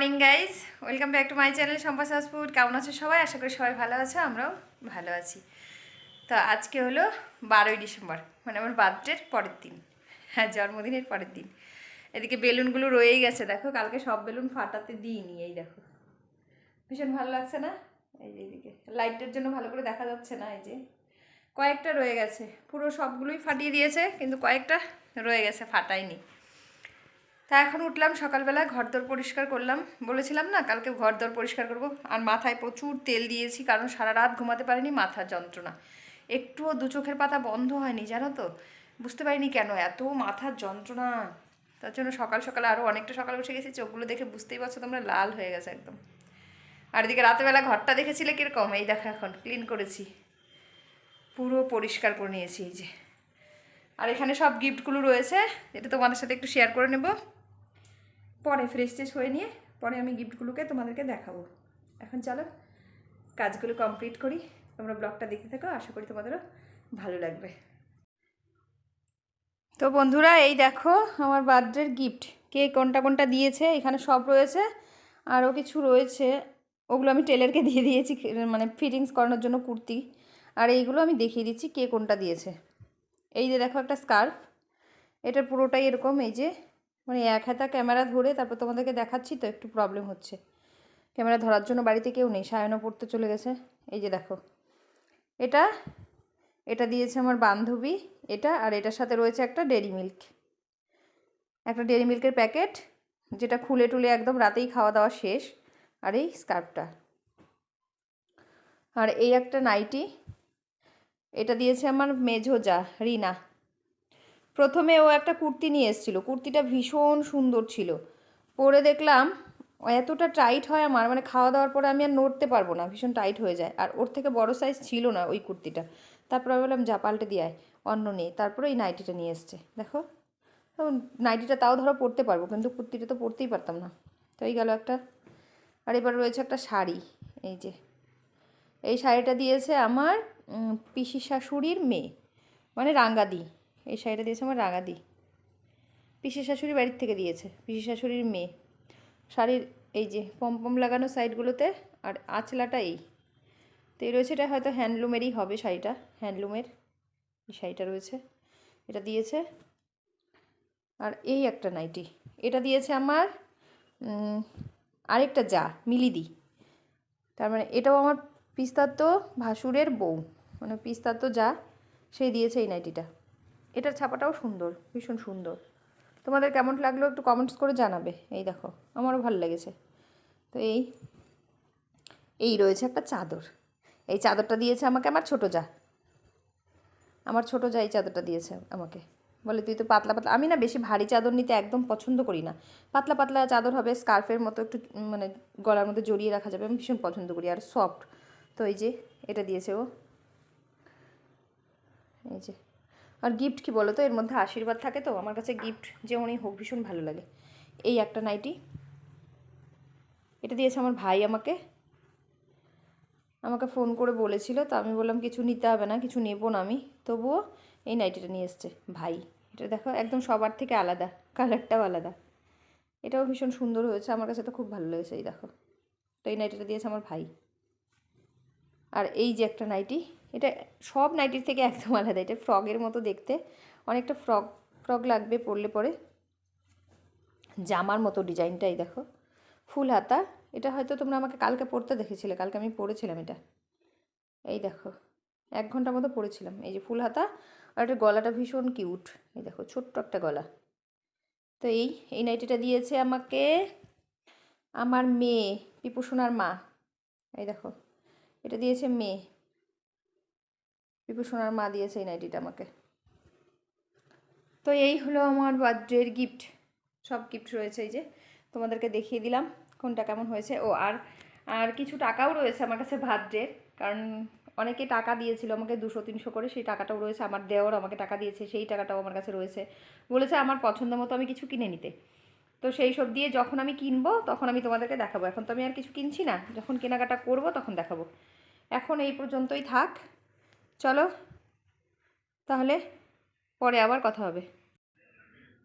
Morning guys welcome back to my channel Sampa food কেমন আছো সবাই? আশা করি সবাই ভালো আছো, আমরাও ভালো আছি। তো আজকে হলো বারোই ডিসেম্বর মানে আমার বার্থডের পরের দিন হ্যাঁ জন্মদিনের পরের দিন। এদিকে বেলুনগুলো রয়েই গেছে, দেখো, কালকে সব বেলুন ফাটাতে দিইনি, এই দেখো। ভীষণ ভালো লাগছে না? এই যে এদিকে লাইটের জন্য ভালো করে দেখা যাচ্ছে না, এই যে। কয়েকটা রয়ে গেছে, পুরো সবগুলোই ফাটিয়ে দিয়েছে, কিন্তু কয়েকটা রয়ে গেছে, ফাটায়নি। তা এখন উঠলাম সকালবেলা, ঘরদোর পরিষ্কার করলাম। বলেছিলাম না, কালকে ঘরদোর পরিষ্কার করব। আর মাথায় প্রচুর তেল দিয়েছি, কারণ সারা রাত ঘুমাতে পারিনি মাথার যন্ত্রণা। একটুও দু চোখের পাতা বন্ধ হয়নি, জানো তো? বুঝতে পারিনি কেন, এত মাথার যন্ত্রণা। তার জন্য সকাল সকাল আরও অনেকটা সকালে উঠে গেছি, চোখগুলো দেখে বুঝতেই পারছ তোমরা, লাল হয়ে গেছে একদম। আর এদিকে রাতেবেলা ঘরটা দেখেছিলে কীরকম? এই দেখো এখন ক্লিন করেছি। পুরো পরিষ্কার করে নিয়েছি, এই যে। আর এখানে সব গিফটগুলো রয়েছে, এটা তোমাদের সাথে একটু শেয়ার করে নেব। পরে ফ্রেশ ট্রেশ হয়ে নিয়ে পরে আমি গিফটগুলোকে তোমাদেরকে দেখাবো। এখন চলো কাজগুলো কমপ্লিট করি। তোমরা ব্লগটা দেখতে থাকো, আশা করি তোমাদেরও ভালো লাগবে। তো বন্ধুরা, এই দেখো আমার বার্থডের গিফট কে কোনটা কোনটা দিয়েছে, এখানে সব রয়েছে, আরও কিছু রয়েছে। ওগুলো আমি টেলারকে দিয়ে দিয়েছি মানে ফিটিংস করানোর জন্য কুর্তি। আর এইগুলো আমি দেখিয়ে দিচ্ছি কে কোনটা দিয়েছে। এই যে দেখো একটা স্কার্ফ এটার পুরোটাই এরকম, এই যে মানে এক হাতা ক্যামেরা ধরে তারপর তোমাদেরকে দেখাচ্ছি তো একটু প্রবলেম হচ্ছে। ক্যামেরা ধরার জন্য বাড়িতে কেউ নেই, সায়নও পড়তে চলে গেছে। এই যে দেখো, এটা এটা দিয়েছে আমার বান্ধবী, এটা আর এটার সাথে রয়েছে একটা ডেরি মিল্ক একটা ডেরি মিল্কের প্যাকেট যেটা খুলে টুলে একদম রাতেই খাওয়া দাওয়া শেষ, আর এই স্কার্ফটা আর এই একটা নাইটি এটা দিয়েছে আমার মেঝো যা রিনা। প্রথমে ও একটা কুর্তি নিয়ে এসেছিল। কুর্তিটা ভীষণ সুন্দর ছিল। পরে দেখলাম এতটা টাইট হয় আমার মানে খাওয়া দাওয়ার পরে আমি আর নড়তে পারব না, ভীষণ টাইট হয়ে যায়। আর ওর থেকে বড় সাইজ ছিল না ওই কুর্তিটা। তারপরে বললাম, যা পাল্টে দিয়ে অন্য নেই তারপরে এই নাইটিটা নিয়ে এসছে। দেখো নাইটিটা তাও ধরো পরতে পারব, কিন্তু কুর্তিটা তো পরতেই পারতাম না। তো এই গেল একটা, আর এবার রয়েছে একটা শাড়ি। এই যে, এই শাড়িটা দিয়েছে আমার পিসি শাশুড়ির মেয়ে মানে রাঙ্গাদি। এই শাড়িটা দিয়েছে আমার রাঙাদি। পিসি শাশুড়ি বাড়ির থেকে দিয়েছে পিসি শাশুড়ির মেয়ে। শাড়ির এই যে পম্পম লাগানো সাইডগুলোতে আর আঁচলাটা এই। তো এই রয়েছে, এটা হয়তো হ্যান্ডলুমেরই হবে শাড়িটা, হ্যান্ডলুমের এই শাড়িটা রয়েছে। এটা দিয়েছে। আর এই একটা নাইটি, এটা দিয়েছে আমার আরেকটা যা, মিলিদি। তার মানে এটাও আমার পিস্তাত্ত ভাসুরের বউ মানে পিস্তাত্ত যা, সেই দিয়েছে এই নাইটিটা। এটার ছাপাটাও সুন্দর, ভীষণ সুন্দর। তোমাদের কেমন লাগল একটু কমেন্টস করে জানাবে। এই দেখো, আমারও ভালো লেগেছে। তো এই এই রয়েছে একটা চাদর। এই চাদরটা দিয়েছে আমাকে আমার ছোটো যা। আমার ছোটো যা এই চাদরটা দিয়েছে আমাকে। বলে, তুই তো পাতলা পাতলা আমি না বেশি ভারী চাদর নিতে একদম পছন্দ করি না। পাতলা পাতলা চাদর হবে স্কার্ফের মতো একটু মানে গলার মধ্যে জড়িয়ে রাখা যাবে, আমি ভীষণ পছন্দ করি। আর সফট তো এই যে, এটা দিয়েছে ও। এই যে আর গিফট কি বলো তো? এর মধ্যে আশীর্বাদ থাকে তো? আমার কাছে গিফট যেমনই হোক, ভীষণ ভালো লাগে। এই একটা নাইটি এটা দিয়েছে আমার ভাই আমাকে। আমাকে ফোন করে বলেছিল, তো আমি বললাম, কিছু নিতে হবে না, কিছু নেব না আমি। তবুও এই নাইটিটা নিয়ে এসছে ভাই। এটা দেখো, একদম সবার থেকে আলাদা কালারটাও আলাদা। এটাও ভীষণ সুন্দর হয়েছে, আমার কাছে তো খুব ভালো লেগেছে, এই দেখো। তো এই নাইটিটা দিয়েছে আমার ভাই। আর এই যে একটা নাইটি এটা সব নাইটির থেকে একদম আলাদা, এটা ফ্রগের মতো দেখতে। অনেকটা ফ্রক ফ্রক লাগবে পরলে পরে। জামার মতো ডিজাইনটাই দেখো। ফুল হাতা, এটা হয়তো তোমরা আমাকে কালকে পরতে দেখেছিলে, কালকে আমি পরেছিলাম এটা। এই দেখো, এক ঘণ্টার মতো পরেছিলাম এই যে ফুল হাতা আর এটা গলাটা ভীষণ কিউট এই দেখো, ছোট্ট একটা গলা। তো এই এই নাইটিটা দিয়েছে আমাকে আমার মেয়ে পিপুসোনার মা। এই দেখো। এটা দিয়েছে মেয়ে পিপু সোনার মা দিয়েছে এই নাইটিটা আমাকে। তো এই হলো আমার বার্থডের গিফট সব গিফট রয়েছে এই যে, তোমাদেরকে দেখিয়ে দিলাম কোনটা কেমন হয়েছে। ও, আর আর কিছু টাকাও রয়েছে আমার কাছে বার্থডের, কারণ অনেকে টাকা দিয়েছিল আমাকে দুশো, তিনশো করে, সেই টাকাটাও রয়েছে। আমার দেওয়ার আমাকে টাকা দিয়েছে, সেই টাকাটাও আমার কাছে রয়েছে। বলেছে আমার পছন্দ মতো আমি কিছু কিনে নিতে। তো সেই সব দিয়ে যখন আমি কিনবো, তখন আমি তোমাদেরকে দেখাবো। এখন তো আমি আর কিছু কিনছি না। যখন কেনাকাটা করব, তখন দেখাবো। এখন এই পর্যন্তই থাক। চলো, তাহলে পরে আবার কথা হবে।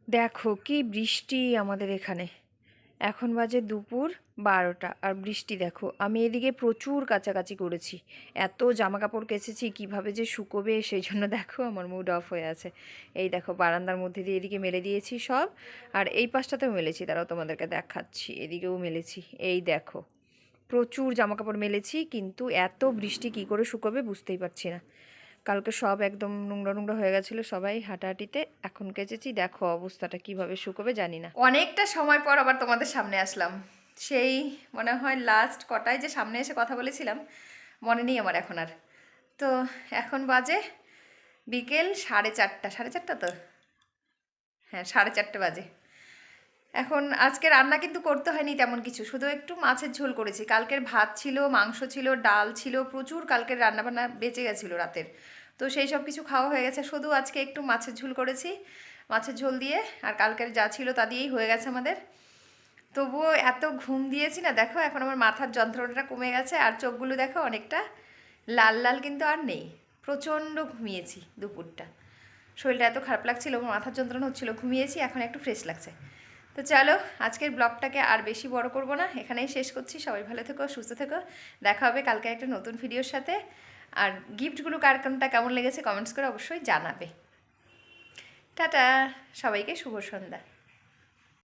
দেখো, কি বৃষ্টি আমাদের এখানে। এখন বাজে দুপুর বারোটা আর বৃষ্টি দেখো, আমি এদিকে প্রচুর কাছাকাছি করেছি। এত জামা কাপড় কেচেছি, কীভাবে যে শুকোবে, সেই জন্য দেখো আমার মুড অফ হয়ে আছে। এই দেখো, বারান্দার মধ্যে দিয়ে এদিকে মেলে দিয়েছি সব, আর এই পাশটাতেও মেলেছি। তারাও তোমাদেরকে দেখাচ্ছি, এদিকেও মেলেছি। এই দেখো, প্রচুর জামা কাপড় মেলেছি, কিন্তু এত বৃষ্টি কি করে শুকোবে বুঝতেই পারছি না। কালকে সব একদম নোংরা নোংরা হয়ে গেছিল সবাই হাঁটাহাঁটিতে। এখন কেচেছি, দেখো অবস্থাটা কীভাবে শুকোবে জানি না। অনেকটা সময় পর আবার তোমাদের সামনে আসলাম। সেই মনে হয় লাস্ট কটায় যে সামনে এসে কথা বলেছিলাম, মনে নেই আমার এখন আর। তো এখন বাজে বিকেল সাড়ে চারটা সাড়ে চারটা তো? হ্যাঁ সাড়ে চারটে বাজে। এখন আজকে রান্না কিন্তু করতে হয়নি তেমন কিছু, শুধু একটু মাছের ঝোল করেছি। কালকের ভাত ছিল, মাংস ছিল, ডাল ছিল, প্রচুর কালকের রান্নাবান্না বেঁচে গেছিল রাতের। তো সেই সব কিছু খাওয়া হয়ে গেছে, শুধু আজকে একটু মাছের ঝোল করেছি, মাছের ঝোল দিয়ে, আর কালকের যা ছিল তা দিয়েই হয়ে গেছে আমাদের। তবুও এত ঘুম দিয়েছি না, দেখো এখন আমার মাথার যন্ত্রণাটা কমে গেছে, আর চোখগুলো দেখো অনেকটা লাল লাল কিন্তু আর নেই। প্রচণ্ড ঘুমিয়েছি দুপুরটা। শরীরটা এত খারাপ লাগছিল, মাথার যন্ত্রণা হচ্ছিল, ঘুমিয়েছি, এখন একটু ফ্রেশ লাগছে। তো চলো, আজকের ব্লগটাকে আর বেশি বড় করব না। এখানেই শেষ করছি। সবাই ভালো থেকো, সুস্থ থেকো। দেখা হবে কালকে একটা নতুন ভিডিওর সাথে। আর গিফটগুলো কার কোনটা কেমন লেগেছে কমেন্টস করে অবশ্যই জানাবে। টাটা! সবাইকে শুভ সন্ধ্যা।